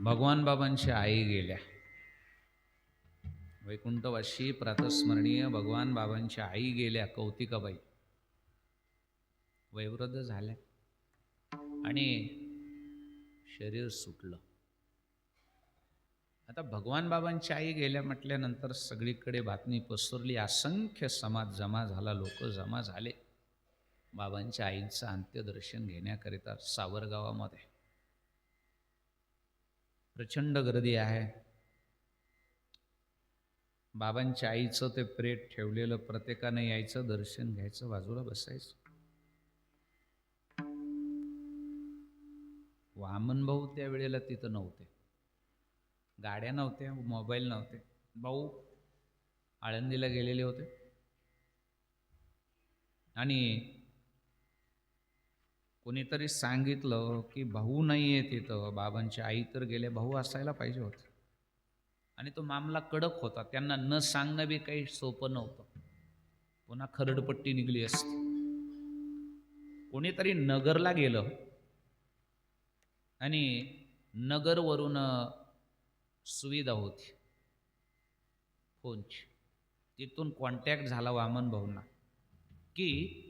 भगवान बाबांची आई गेल्या. वैकुंठवाशी प्रातस्मरणीय भगवान बाबांच्या आई गेल्या कौतिकाबाई. वैवृद्ध झाल्या. आणि शरीर सुटलं. आता भगवान बाबांची आई गेल्या म्हटल्यानंतर सगळीकडे बातमी पसरली. असंख्य समाज जमा झाला लोक जमा झाले. बाबांच्या आईचं अंत्यदर्शन घेण्याकरिता सावरगावामध्ये प्रचंड गर्दी आहे. बाबांच्या आईचं ते प्रेत ठेवलेलं प्रत्येकाने यायचं दर्शन घ्यायचं बाजूला बसायचं. वामन भाऊ त्या वेळेला तिथं नव्हते. गाड्या नव्हत्या मोबाईल नव्हते. भाऊ आळंदीला गेलेले होते. आणि कोणीतरी सांगितलं की भाऊ नाही आहे तिथं बाबांची आई तर गेले भाऊ असायला पाहिजे होते. आणि तो मामला कडक होता. त्यांना न सांगणं बी काही सोपं नव्हतं. पुन्हा खरडपट्टी निघली असती. कोणीतरी नगरला गेलं आणि नगरवरून सुविधा होती. फोनची. तिथून कॉन्टॅक्ट झाला वामन भाऊंना की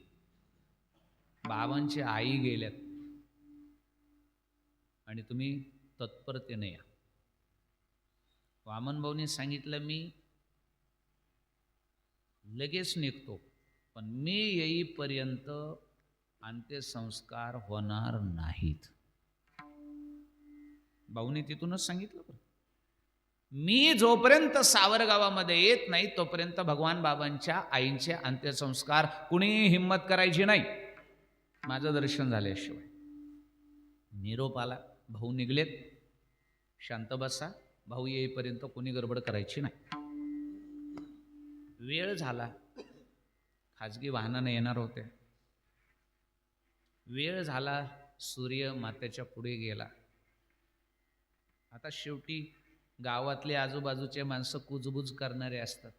बाबांची आई गेल्यात. आणि तुम्ही तत्परतेने या. वामन भाऊने सांगितलं मी लगेच निघतो पण मी येईपर्यंत अंत्यसंस्कार होणार नाहीत. भाऊने तिथूनच सांगितलं बरं. मी जोपर्यंत सावरगावामध्ये येत नाही तोपर्यंत भगवान बाबांच्या आईंचे अंत्यसंस्कार कुणीही हिंमत करायची नाही. माझं दर्शन झाल्याशिवाय निरोप आला भाऊ निघलेत. शांत बसा भाऊ येईपर्यंत कोणी गडबड करायची नाही. वेळ झाला. खाजगी वाहनानं येणार होते. वेळ झाला सूर्य मात्याच्या पुढे गेला. आता शेवटी गावातले आजूबाजूचे माणसं कुजबुज करणारे असतात.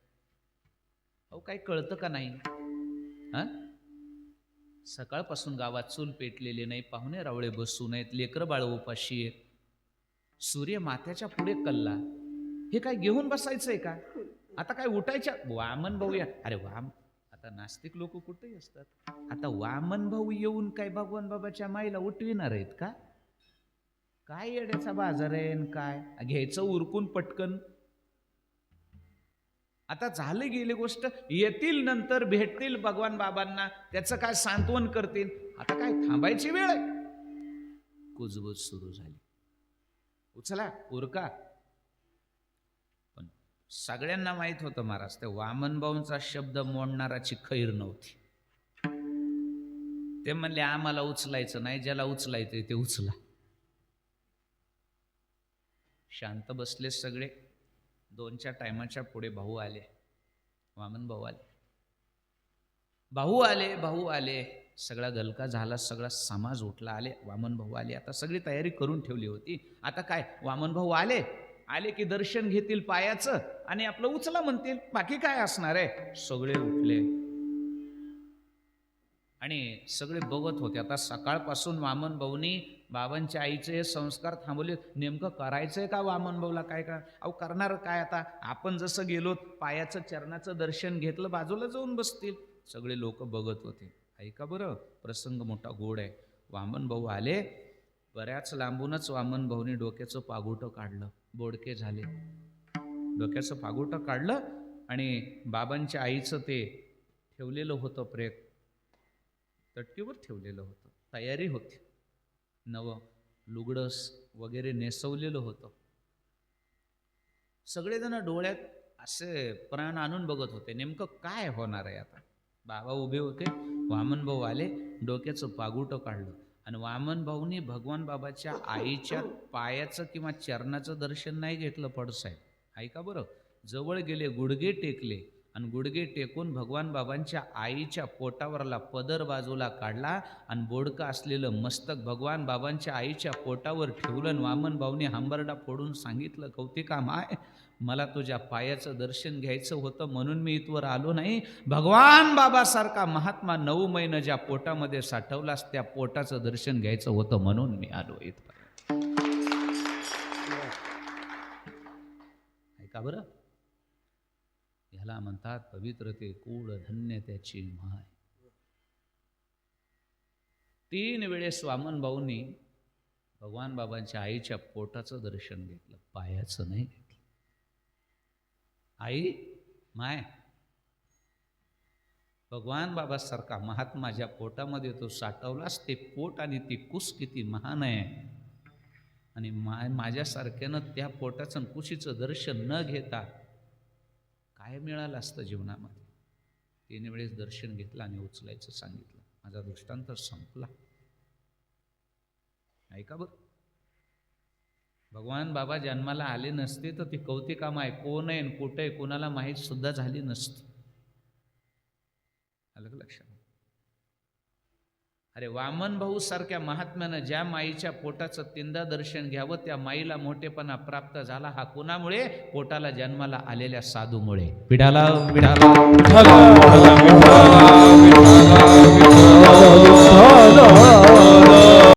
अहो काही कळतं का नाही? हां? सकाळपासून गावात चूल पेटलेली नाही पाहुणे रावळे बसू नयेत लेकरं बाळ उपाशी आहेत. सूर्य माथ्याच्या पुढे कल्ला. हे काय घेऊन बसायचंय का? आता काय उठायच्या? वामन भाऊ या. अरे वाम. आता नास्तिक लोक कुठेही असतात. आता वामन भाऊ येऊन काय भगवान बाबाच्या माईला उठविणार आहेत का? काय येड्याचा बाजार आहे काय? घ्यायचं उरकून पटकन. आता झाले गेली गोष्ट येतील नंतर भेटतील भगवान बाबांना त्याचं काय सांत्वन करतील? आता काय थांबायची वेळ आहे? कुजबूज सुरू झाली. उचला उरका. पण सगळ्यांना माहीत होतं महाराज ते वामनभाऊंचा शब्द मोडणाराची खैर नव्हती. ते म्हणले आम्हाला उचलायचं नाही ज्याला उचलायचं ते उचला. शांत बसले सगळे. दोनच्या टायमाच्या पुढे भाऊ आले. वामन भाऊ आले. भाऊ आले भाऊ आले. सगळा गलका झाला सगळा समाज उठला आले. वामन भाऊ आले. आता सगळी तयारी करून ठेवली होती. आता काय? वामन भाऊ आले. आले की दर्शन घेतील पायाचं आणि आपलं उचला म्हणतील. बाकी काय असणार आहे? सगळे उठले. आणि सगळे बघत होते. आता सकाळपासून वामन भाऊनी बाबांच्या आईचे हे संस्कार थांबवले. नेमकं करायचंय का वामन भाऊला काय का? अहो करणार काय आता? आपण जसं गेलो पायाचं चरणाचं दर्शन घेतलं बाजूला जाऊन बसतील. सगळे लोक बघत होते. ऐका बरं प्रसंग मोठा गोड आहे. वामन भाऊ आले. बऱ्याच लांबूनच वामन भाऊनी डोक्याचं पागोटं काढलं. बोडके झाले. डोक्याचं पागोटं काढलं आणि बाबांच्या आईचं ते ठेवलेलं होतं प्रेत तटकीवर ठेवलेलं होतं. तयारी होती. नवं लुगडस वगैरे नेसवलेलं होतं. सगळेजण डोळ्यात असे प्राण आणून बघत होते. नेमकं काय होणार आहे आता? बाबा उभे होते वामन भाऊ आले डोक्याचं पागुटं काढलं आणि वामन भाऊनी भगवान बाबाच्या आईच्या पायाचं किंवा चरणाचं दर्शन नाही घेतलं पडसाहेब ऐका बरं. जवळ गेले गुडघे टेकले आणि गुडघे टेकून भगवान बाबांच्या आईच्या पोटावरला पदर बाजूला काढला आणि बोडकं असलेलं मस्तक भगवान बाबांच्या आईच्या पोटावर ठेवलं वामन भाऊने हंबरडा फोडून सांगितलं कौतिका माय मला तुझ्या पायाचं दर्शन घ्यायचं होतं म्हणून मी इथवर आलो नाही. भगवान बाबासारखा महात्मा नऊ महिनं ज्या पोटामध्ये साठवलास त्या पोटाचं दर्शन घ्यायचं होतं म्हणून मी आलो इथपर्यंत का बरं. ह्याला म्हणतात पवित्रते कूळ धन्य त्याची माय. तीन वेळेस वामन भाऊंनी भगवान बाबांच्या आईच्या पोटाचं दर्शन घेतलं. पायाचं नाही घेतलं. आई माय भगवान बाबासारखा महात्मा ज्या पोटामध्ये तो साठवलास ते पोट आणि ती कुस किती महान आहे. आणि मा माझ्यासारख्यानं त्या पोटाचं कुशीचं दर्शन न घेता काय मिळालं असतं जीवनामध्ये? तीन वेळेस दर्शन घेतलं आणि उचलायचं सांगितलं. माझा दृष्टांत संपला. ऐका बघ भगवान बाबा जन्माला आले नसते तर ती कौतिकाम आहे. कोण आहे आणि कुठं आहे कोणाला माहीत सुद्धा झाली नसती. आलं लक्षात? अरे वामन भाऊ सारख्या महात्म्यानं ज्या माईच्या पोटाचं तिंदा दर्शन घ्यावं त्या माईला मोठेपणा प्राप्त झाला हा कुणामुळे पोटाला जन्माला आलेल्या साधूमुळे पिढाला पिढाला